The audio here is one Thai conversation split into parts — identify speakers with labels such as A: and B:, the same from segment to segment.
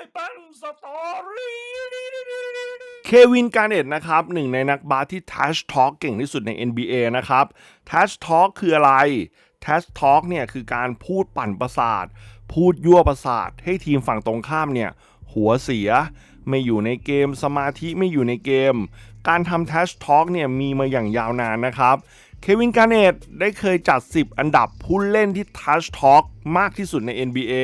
A: ายเป็นสตอรี่
B: เควินการ์เนตนะครับหนึ่งในนักบาสที่ Touch Talk เก่งที่สุดใน NBA นะครับ Touch Talk คืออะไร Touch Talk เนี่ยคือการพูดปั่นประสาท พูดยั่วประสาท ให้ทีมฝั่งตรงข้ามเนี่ยหัวเสียไม่อยู่ในเกมสมาธิไม่อยู่ในเกม การทำ Touch Talk เนี่ยมีมาอย่างยาวนานนะครับเควินการ์เนตได้เคยจัด 10 อันดับผู้เล่นที่ Touch Talk มากที่สุดใน NBA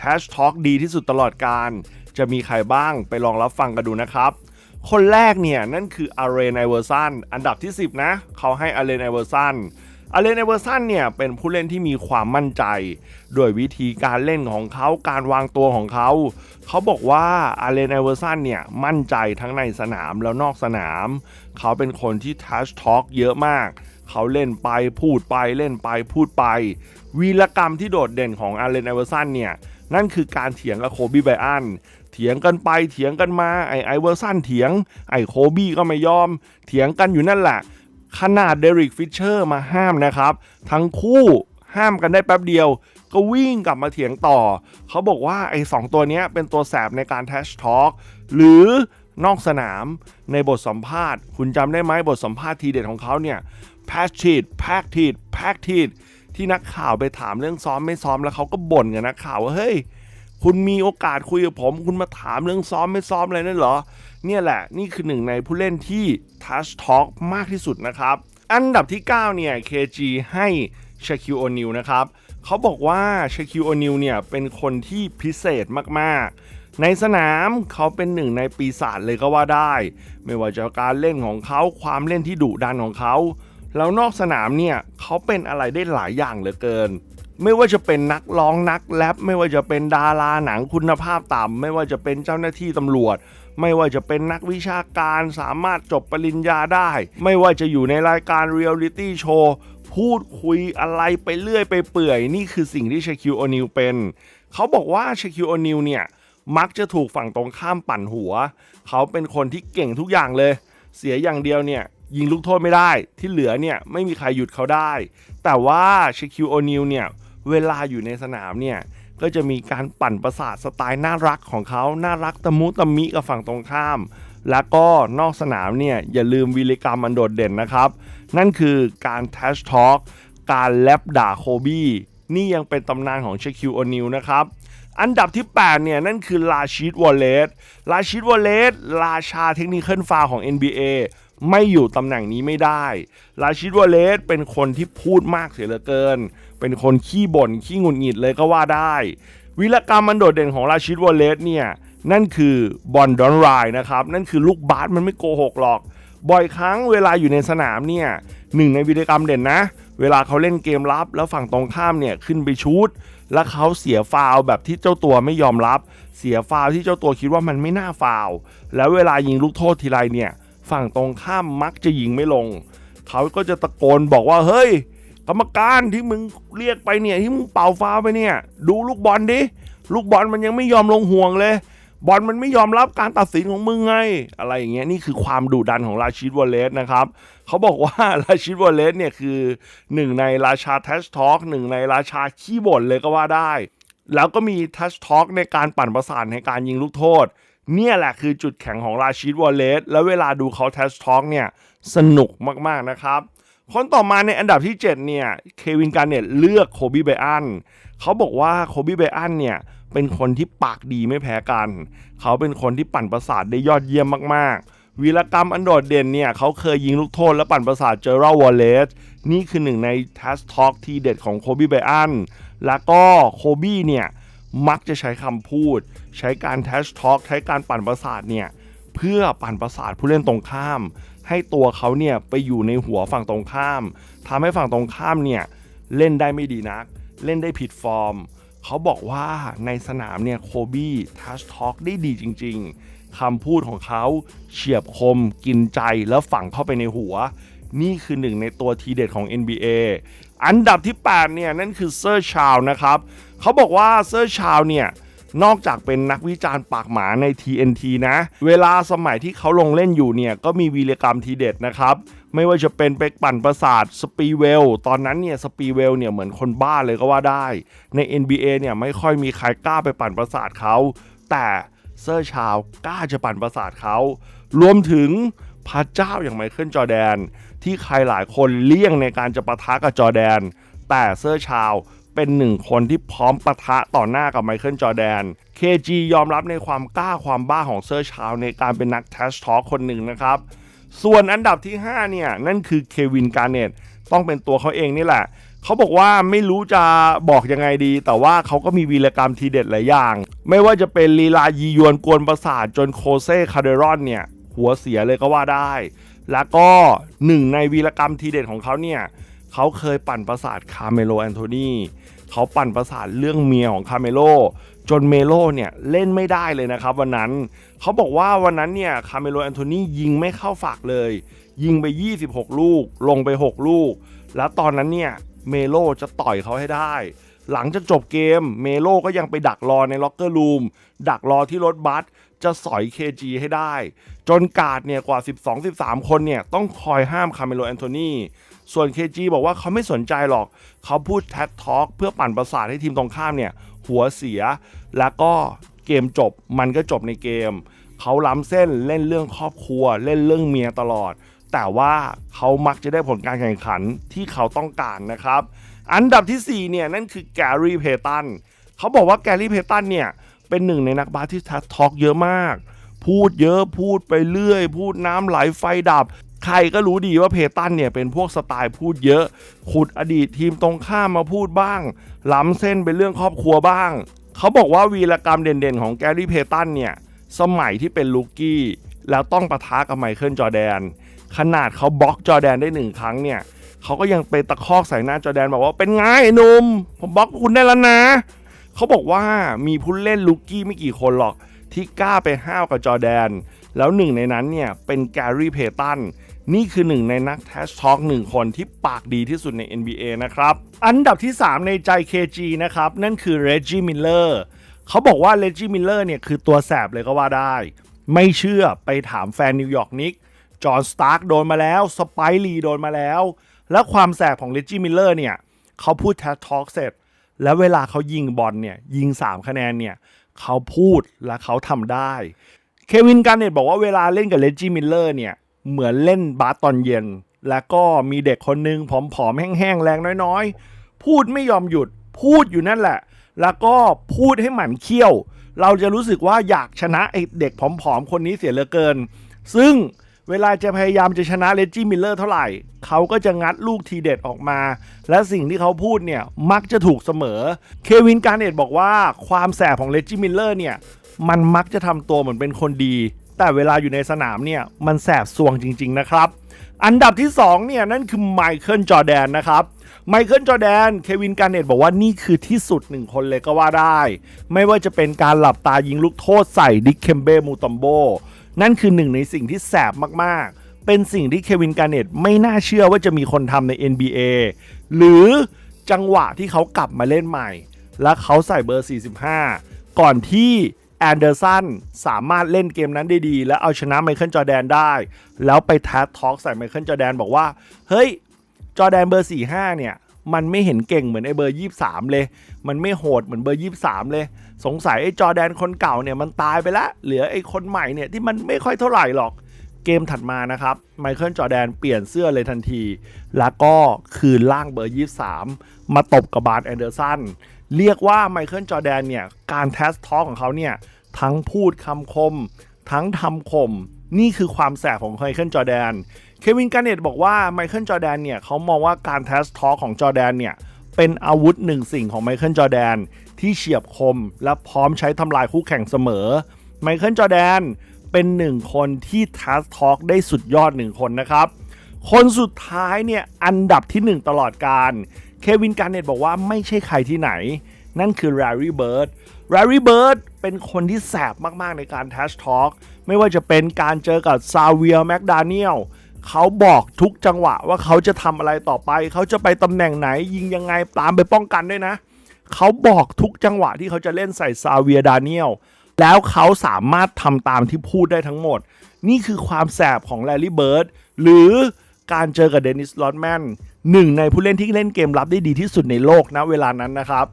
B: Touch Talk ดีที่สุดตลอดการ จะมีใครบ้างไปลองรับฟังกันดูนะครับ คนแรกเนี่ย นั่นคืออาร์เรนไอเวอร์ซันอันดับที่ 10 นะ เขาให้อาร์เรนไอเวอร์ซันอาร์เรนไอเวอร์ซันเนี่ยเป็นผู้เล่นที่มีความมั่นใจด้วยวิธีการเล่นของเขาการวางตัวของเขา เขาบอกว่าอาร์เรนไอเวอร์ซันเนี่ยมั่นใจทั้งในสนามแล้วนอกสนาม เขาเป็นคนที่ทัชทอ l k เยอะมาก เขาเล่นไปพูดไปเล่นไปพูดไป วีรกรรมที่โดดเด่นของอาร์เรนไอเวอร์ซันเนี่ย นั่นคือการเถียงกับโคบีไบอันเถียงกันไปเถียงกันมาไอไอเวอร์สันเถียง ไอโคบี้ก็ไม่ยอม เถียงกันอยู่นั่นแหละขนาดเดริกฟิชเชอร์มาห้ามนะครับ ทั้งคู่ห้ามกันได้แป๊บเดียว ก็วิ่งกลับมาเถียงต่อ เขาบอกว่าไอสองตัวเนี้ยเป็นตัวแสบในการแทชทอ l k หรือนอกสนามในบทสัมภาษณ์ คุณจำได้ไหมบทสัมภาษณ์ทีเด็ดของเขาเนี่ย p a c t i t p a c t i t p a c t i t ที่นักข่าวไปถามเรื่องซ้อมไม่ซ้อมแล้วเขาก็บ่นกับนักข่าวว่าเฮ้ยคุณมีโอกาสคุยกับผม คุณมาถามเรื่องซ้อมไม่ซ้อมอะไรนั่นเหรอ เนี่ยแหละนี่คือหนึ่งในผู้เล่นที่ Touch Talk มากที่สุดนะครับ อันดับที่ 9 เนี่ย KG ให้ชาคิวโอนิลนะครับเขาบอกว่าชาคิวโอนิลเนี่ยเป็นคนที่พิเศษมากๆ ในสนามเขาเป็นหนึ่งในปีศาจเลยก็ว่าได้ ไม่ว่าจะการเล่นของเขาความเล่นที่ดุดันของเขา แล้วนอกสนามเนี่ยเขาเป็นอะไรได้หลายอย่างเหลือเกิน ไม่ว่าจะเป็นนักร้องนักแรปไม่ว่าจะเป็นดาราหนังคุณภาพต่ำไม่ว่าจะเป็นเจ้าหน้าที่ตำรวจ ไม่ว่าจะเป็นนักวิชาการสามารถจบปริญญาได้ ไม่ว่าจะอยู่ในรายการเรียลลิตี้โชว์พูดคุยอะไรไปเรื่อยไปเปื่อย นี่คือสิ่งที่ชาคิวโอนิลเป็น เขาบอกว่าชาคิวโอนิลเนี่ยมักจะถูกฝั่งตรงข้ามปั่นหัว เขาเป็นคนที่เก่งทุกอย่างเลย เสียอย่างเดียวเนี่ย ยิงลูกโทษไม่ได้ที่เหลือเนี่ยไม่มีใครหยุดเขาได้ แต่ว่าชคิวโอนิลเนี่ยเวลาอยู่ในสนามเนี่ยก็จะมีการปั่นประสาทสไตล์น่ารักของเขาน่ารักตะมุตะมิกับฝั่งตรงข้าม แล้วก็นอกสนามเนี่ยอย่าลืมวิริกรรมอันโดดเด่นนะครับ นั่นคือการแทชทอ l k การแลบด่าโคบี้นี่ยังเป็นตำนานของเชคิวโอนิลนะครับอันดับที่ 8 เนี่ย นั่นคือลาชิดวอลเลตลาชิดวอลเลตราชาเทคนิคเลิฟาวของ NBA ไม่อยู่ตำแหน่งนี้ไม่ได้ลาชิดวอลเลตเป็นคนที่พูดมากเสียเหลือเกิน เป็นคนขี้บ่นขี้หงุดหงิดเลยก็ว่าได้ วิรกรรมมันโดดเด่นของลาชิดวอลเลตเนี่ยนั่นคือบอลดอนไรนะครับ นั่นคือลูกบาสมันไม่โกหกหรอก บ่อยครั้งเวลาอยู่ในสนามเนี่ยหนึ่งในวิรกรรมเด่นนะ เวลาเขาเล่นเกมรับ แล้วฝั่งตรงข้ามเนี่ยขึ้นไปชูดแล้วเขาเสียฟาวแบบที่เจ้าตัวไม่ยอมรับ เสียฟาวที่เจ้าตัวคิดว่ามันไม่น่าฟาวแล้วเวลายิงลูกโทษทีไรเนี่ย ฝั่งตรงข้ามมักจะยิงไม่ลง เขาก็จะตะโกนบอกว่าเฮ้ย กรรมการที่มึงเรียกไปเนี่ยที่มึงเป่าฟาวไปเนี่ย ดูลูกบอลดิลูกบอลมันยังไม่ยอมลงห่วงเลย บอลมันไม่ยอมรับการตัดสินของมึงไง อะไรอย่างเงี้ยนี่คือความดุดันของราชิดวอลเลสนะครับเขาบอกว่าราชิดวอลเลสเนี่ยคือหนึ่งในราชาแทชทอ l k หนึ่งในราชาขี้บ่นเลยก็ว่าได้ แล้วก็มีทัชทอ l k ในการปั่นประสานในการยิงลูกโทษ เนี่ยแหละคือจุดแข็งของราชิดวอลเลสแล้วเวลาดูเขาแทัชทอ l k เนี่ยสนุกมากๆนะครับ คนต่อมาในอันดับที่ 7 เนี่ยเควินการเน็ตเลือกโคบีไบอันเขาบอกว่าโคบีไบอันเนี่ยเป็นคนที่ปากดีไม่แพ้กัน เขาเป็นคนที่ปั่นประสาทได้ยอดเยี่ยมมากๆ วีรกรรมอันโดดเด่นเนี่ยเขาเคยยิงลูกโทษและปั่นประสาทเจอรัลวอลเลสนี่คือหนึ่งในทัสท็อ l k ที่เด็ดของโคบีไบอันแล้วก็โคบี้เนี่ย มักจะใช้คำพูด ใช้การแทชทอ l k ใช้การปั่นประสาทเนี่ยเพื่อปั่นประสาทผู้เล่นตรงข้าม ให้ตัวเขาเนี่ยไปอยู่ในหัวฝั่งตรงข้ามทำให้ฝั่งตรงข้ามเนี่ยเล่นได้ไม่ดีนัก เล่นได้ผิดฟอร์ม เขาบอกว่าในสนามเนี่ยโคบี้ทัชทอ l k ได้ดีจริง ๆคำพูดของเขาเฉียบคมกินใจแล้วฝังเข้าไปในหัว นี่คือหนึ่งในตัวทีเด็ดของ NBA อันดับที่ 8 เนี่ย นั่นคือเซอร์ชาวนะครับ เขาบอกว่าเซอร์ชาวเนี่ย นอกจากเป็นนักวิจารณ์ปากหมาใน TNT นะ เวลาสมัยที่เขาลงเล่นอยู่เนี่ย ก็มีวีรกรรมทีเด็ดนะครับ ไม่ว่าจะเป็นไปปั่นประสาทสปีเวล ตอนนั้นเนี่ยสปีเวลเนี่ยเหมือนคนบ้าเลยก็ว่าได้ ใน NBA เนี่ยไม่ค่อยมีใครกล้าไปปั่นประสาทเขา แต่เซอร์ชาวกล้าจะปั่นประสาทเขา รวมถึงพระเจ้าอย่างไมเคิลจอแดน ที่ใครหลายคนเลี่ยงในการจะปะทะกับจอแดน แต่เซอร์ชาวเป็นหนึ่งคนที่พร้อมปะทะต่อหน้ากับไมเคิลจอแดน KG ยอมรับในความกล้าความบ้าของเซอร์ชาวในการเป็นนักแทชทอคนหนึ่งนะครับ ส่วนอันดับที่ 5 เนี่ย นั่นคือเควินการ์เนตต้องเป็นตัวเขาเองนี่แหละ เขาบอกว่าไม่รู้จะบอกยังไงดี แต่ว่าเขาก็มีวีรกรรมทีเด็ดหลายอย่าง ไม่ว่าจะเป็นลีลายียวนกวนประสาทจนโคเซ่คาเดรอนเนี่ย หัวเสียเลยก็ว่าได้ แล้วก็หนึ่งในวีรกรรมทีเด็ดของเขาเนี่ยเขาเคยปั่นประสาทคาเมโลแอนโทนีเขาปั่นประสาทเรื่องเมียของคาเมโลจนเมโลเนี่ยเล่นไม่ได้เลยนะครับ วันนั้นเขาบอกว่าวันนั้นเนี่ยคาเมโลแอนโทนียิงไม่เข้าฝักเลย ยิงไป 26 ลูก ลงไป 6 ลูก แล้วตอนนั้นเนี่ยเมโลจะต่อยเขาให้ได้ หลังจากจบเกมเมโลก็ยังไปดักรอในล็อกเกอร์รูมดักรอที่รถบัสจะสอย KG ให้ได้ จนกาดเนี่ยกว่า 12-13 คนเนี่ยต้องคอยห้ามคาเมโลแอนโทนีส่วน KG บอกว่าเขาไม่สนใจหรอก เขาพูดแท็กทอ l k เพื่อปั่นประสาทให้ทีมตรงข้ามเนี่ยหัวเสีย แล้วก็เกมจบมันก็จบในเกม เขาล้ำเส้นเล่นเรื่องครอบครัว เล่นเรื่องเมียตลอด แต่ว่าเขามักจะได้ผลการแข่งขันที่เขาต้องการนะครับ อันดับทีสี่4เนี่ยนั่นคือแกรี่เพตันเขาบอกว่าแกรี่เพตันเนี่ย เป็นหนึ่งในนักบาสที่ทัทอกเยอะมาก พูดเยอะพูดไปเรื่อย พูดน้ำไหลไฟดับ ใครก็รู้ดีว่าเพตันเนี่ยเป็นพวกสไตล์พูดเยอะ ขุดอดีตทีมตรงข้ามมาพูดบ้าง ล้ำเส้นเป็นเรื่องครอบครัวบ้าง เขาบอกว่าวีรกรรมเด่นๆ ของแกรี่เพตันเนี่ยสมัยที่เป็นลูกี้แล้วต้องปะทะกับไมเคิลจอแดน ขนาดเขาบล็อกจอแดนได้หนึ่งครั้งเนี่ยเขาก็ยังไปตะคอกใส่หน้าจอแดนบอกว่าเป็นไงไอ้หนุ่มผมบล็อกคุณได้แล้วนะ เขาบอกว่ามีผู้เล่นลูกี้ไม่กี่คนหรอกที่กล้าไปห้าวกับจอแดน แล้วหนึ่งในนั้นเนี่ยเป็นแกรี่เพตันนี่คือหนึ่งในนักแทชทอ l k หนึ่งคนที่ปากดีที่สุดใน NBA นะครับ อันดับที่ 3 ในใจ KG นะครับ นั่นคือเรจ i ีมิลเลอร์เขาบอกว่าเรจ i ีมิลเลอร์เนี่ยคือตัวแสบเลยก็ว่าได้ ไม่เชื่อไปถามแฟนนิวยอร์กนิกจอห์นสตาร์กโดนมาแล้ว สไปรีโดนมาแล้ว แล้วความแสบของเรจ i ีมิลเลอร์เนี่ยเขาพูดแทชทอ l k เสร็จ แล้วเวลาเขายิงบอลเนี่ยยิง 3 คะแนนเนี่ยเขาพูดและเขาทำได้ เควินการ์เนตบอกว่าเวลาเล่นกับเลจิมิลเลอร์เนี่ยเหมือนเล่นบาสตอนเย็น แล้วก็มีเด็กคนหนึ่งผอมๆแห้งๆแรงน้อยๆ พูดไม่ยอมหยุดพูดอยู่นั่นแหละ แล้วก็พูดให้หมันเขี้ยว เราจะรู้สึกว่าอยากชนะไอเด็กผอมๆคนนี้เสียเหลือเกิน ซึ่ง เวลาจะพยายามจะชนะเลจิมิลเลอร์เท่าไหร่ เขาก็จะงัดลูกทีเด็ดออกมา และสิ่งที่เขาพูดเนี่ย มักจะถูกเสมอ เควินการเนตบอกว่าความแสบของเลจิมิลเลอร์เนี่ย มันมักจะทำตัวเหมือนเป็นคนดี แต่เวลาอยู่ในสนามเนี่ย มันแสบสวงจริง ๆ นะครับ อันดับที่ 2 เนี่ย นั่นคือไมเคิลจอแดนนะครับไมเคิลจอแดน เควินการเนตบอกว่านี่คือที่สุดหนึ่งคนเลยก็ว่าได้ ไม่ว่าจะเป็นการหลับตายิงลูกโทษใส่ดิกเคมเบ้มูตอมโบ นั่นคือหนึ่งในสิ่งที่แสบมากๆ เป็นสิ่งที่เควินการ์เนตไม่น่าเชื่อว่าจะมีคนทำใน NBA หรือจังหวะที่เขากลับมาเล่นใหม่ และเขาใส่เบอร์ 45 ก่อนที่แอนเดอร์สันสามารถเล่นเกมนั้นได้ดี และเอาชนะไมเคิลจอแดนได้ แล้วไปแทสทอกใส่ไมเคิลจอแดนบอกว่า เฮ้ย จอแดนเบอร์ 45 เนี่ย มันไม่เห็นเก่งเหมือนไอ้เบอร์ 23 เลย มันไม่โหดเหมือนเบอร์ 23 เลย สงสัยไอ้จอแดนคนเก่าเนี่ยมันตายไปแล้ว เหลือไอ้คนใหม่เนี่ยที่มันไม่ค่อยเท่าไหร่หรอก เกมถัดมานะครับไมเคิลจอแดนเปลี่ยนเสื้อเลยทันที แล้วก็คืนล่างเบอร์ 23 มาตบกับบาร์แอนเดอร์สันเรียกว่าไมเคิลจอแดนเนี่ยการแทสทอของเขาเนี่ยทั้งพูดคำคม ทั้งทำคม นี่คือความแสบของไมเคิลจอแดน เควินการ์เนตบอกว่าไมเคิลจอแดนเนี่ยเขามองว่าการแทสทอของจอแดนเนี่ย เป็นอาวุธหนึ่งสิ่งของไมเคิลจอแดนที่เฉียบคมและพร้อมใช้ทำลายคู่แข่งเสมอ ไมเคิลจอแดนเป็นหนึ่งคนที่ทัสทอ l k ได้สุดยอดหนึ่งคนนะครับ คนสุดท้ายเนี่ยอันดับที่1ตลอดการ เควินการ์เนตบอกว่าไม่ใช่ใครที่ไหน นั่นคือ Larry Bird Larry Bird เป็นคนที่แสบมากๆในการทัชทอ l k ไม่ว่าจะเป็นการเจอกับซาเวียแม d ดาเนียล เขาบอกทุกจังหวะว่าเขาจะทำอะไรต่อไป เขาจะไปตำแหน่งไหน ยิงยังไงตามไปป้องกันด้วยนะ เขาบอกทุกจังหวะที่เขาจะเล่นใส่ซาเวียดาเนียลแล้วเขาสามารถทำตามที่พูดได้ทั้งหมด นี่คือความแสบของแลลี่เบิร์ดหรือการเจอกับเดนิสลอตแมนหนึ่งในผู้เล่นที่เล่นเกมรับได้ดีที่สุดในโลกนะเวลานั้นนะครับ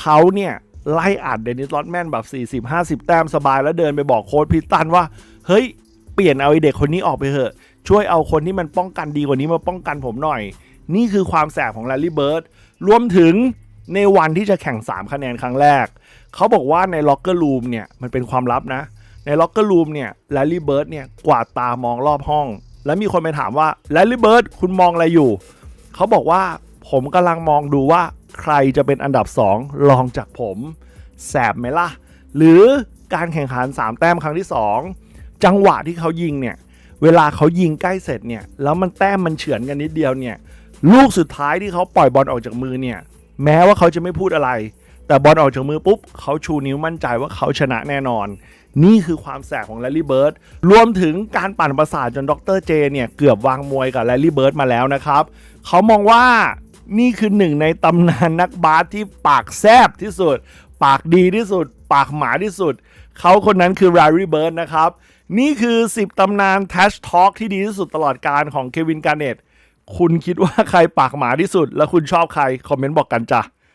B: เขาเนี่ยไล่อัดเดนิสลอตแมนแบบ 40-50 แต้มสบายแล้วเดินไปบอกโค้ชพิสตันว่า เฮ้ย เปลี่ยนเอาไอเด็กคนนี้ออกไปเถอะ ช่วยเอาคนที่มันป้องกันดีกว่านี้มาป้องกันผมหน่อย นี่คือความแสบของแลลี่เบิร์ดรวมถึงในวันที่จะแข่ง 3 คะแนนครั้งแรก เขาบอกว่าในล็อกเกอร์รูมเนี่ยมันเป็นความลับนะ ในล็อกเกอร์รูมเนี่ยแลลี่เบิร์ดเนี่ยกวาดตามองรอบห้อง แล้วมีคนไปถามว่าแลลี่เบิร์ดคุณมองอะไรอยู่ เขาบอกว่าผมกำลังมองดูว่าใครจะเป็นอันดับ 2 รองจากผม แสบไหมล่ะ หรือการแข่งขัน 3 แต้มครั้งที่ 2 จังหวะที่เขายิงเนี่ย เวลาเขายิงใกล้เสร็จเนี่ยแล้วมันแต้มมันเฉือนกันนิดเดียวเนี่ยลูกสุดท้ายที่เขาปล่อยบอลออกจากมือเนี่ยแม้ว่าเขาจะไม่พูดอะไร แต่บอลออกจากมือปุ๊บเขาชูนิ้วมั่นใจว่าเขาชนะแน่นอน นี่คือความแสบของแลลี่เบิร์ดรวมถึงการปั่นประสาทจนดรเจเนี่ยเกือบวางมวยกับแลลี่เบิร์ดมาแล้วนะครับเขามองว่านี่คือหนึ่งในตำนานนักบาสที่ปากแซบที่สุด ปากดีที่สุด ปากหมาที่สุด เขาคนนั้นคือ r ร r ี y เบิร์ดนะครับ นี่คือ 10 ตำนาน Tash Talk ที่ดีที่สุดตลอดการของเควินการเนตคุณคิดว่าใครปากหมาที่สุด และคุณชอบใคร คอมเมนต์บอกกันจ้ะ